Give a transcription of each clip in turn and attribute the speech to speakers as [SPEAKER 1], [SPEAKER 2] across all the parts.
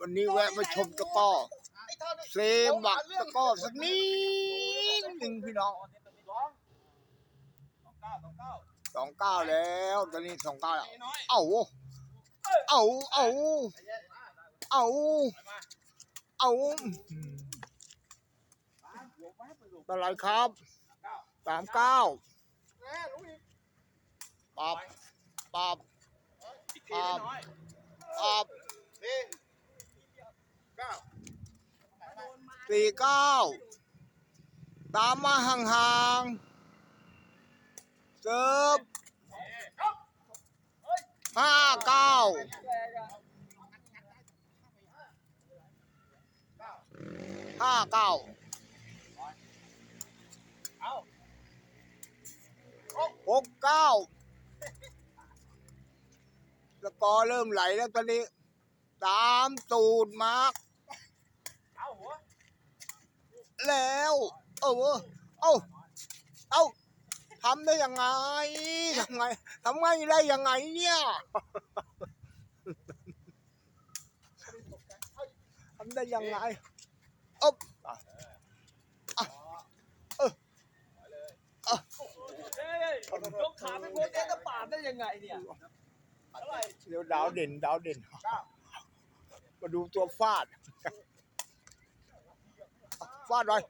[SPEAKER 1] วันนี้แวะมาชมตะก้อเซบักตะก้อสักนิดหนึ่งพี่น้องสองเก้าแล้วตอนนี้สองเก้าแล้วเอาเอาเอาเอาเอาอะไรครับสามเก้าปับปับปับปับ สี่เก้าตามมาห่างๆเซิร์ฟห้าเก้าห้าเก้าหกเก้าสกอร์เริ่มไหลแล้วตอนนี้ ตามตูดมาร์ก แล้ว เออเอ้าเอ้าทำได้ยังไงทำไงทำไงได้ยังไงเนี่ยทำได้ยังไงอ๊บอะอะเอออะ
[SPEAKER 2] ยกขาไม่พ้นเอ๊ะจะปาดได้ยังไงเนี่ย
[SPEAKER 1] เดี๋ยวดาวเด่น ดาวเด่น มาดูตัวฟาด ฟาดหน่อย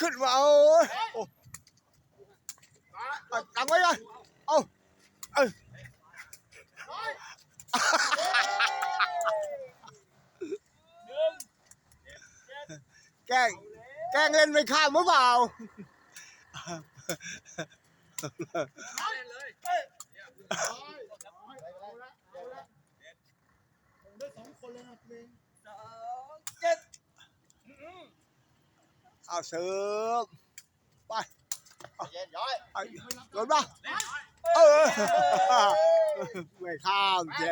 [SPEAKER 1] ขึ้นมาโอ้ยโอ้เอาตังไว้เลยเอาเอ้ยแกล้งแกล้งเล่นไม่ข้ามหรือเปล่าเอาเสิร์ฟไปเอาเอาโดนป่ะเออไม่ข้ามเจ๊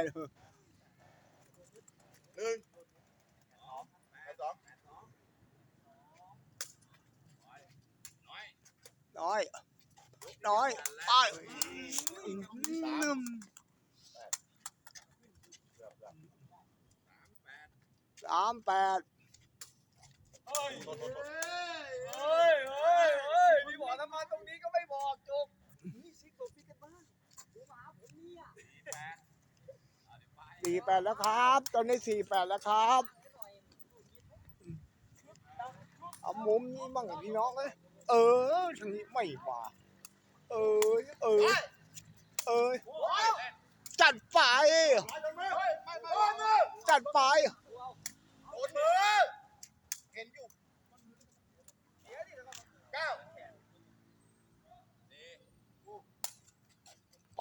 [SPEAKER 1] น้อย น้อยไปอืมสามแปด
[SPEAKER 2] เฮ้ยเฮ้ยเฮ้ยมีบอกทำไมตรงนี้ก็ไม่บอกจบนี่ซิกตัวซิกกันบ้างดูมาหาผมเนี่ย
[SPEAKER 1] สี่แปดแล้วครับ ตอนนี้สี่แปดแล้วครับเอามุมนี้บ้างพี่น้องเอ้ยเออทางนี้ไม่มาเออเออเออจัดไปจัดไป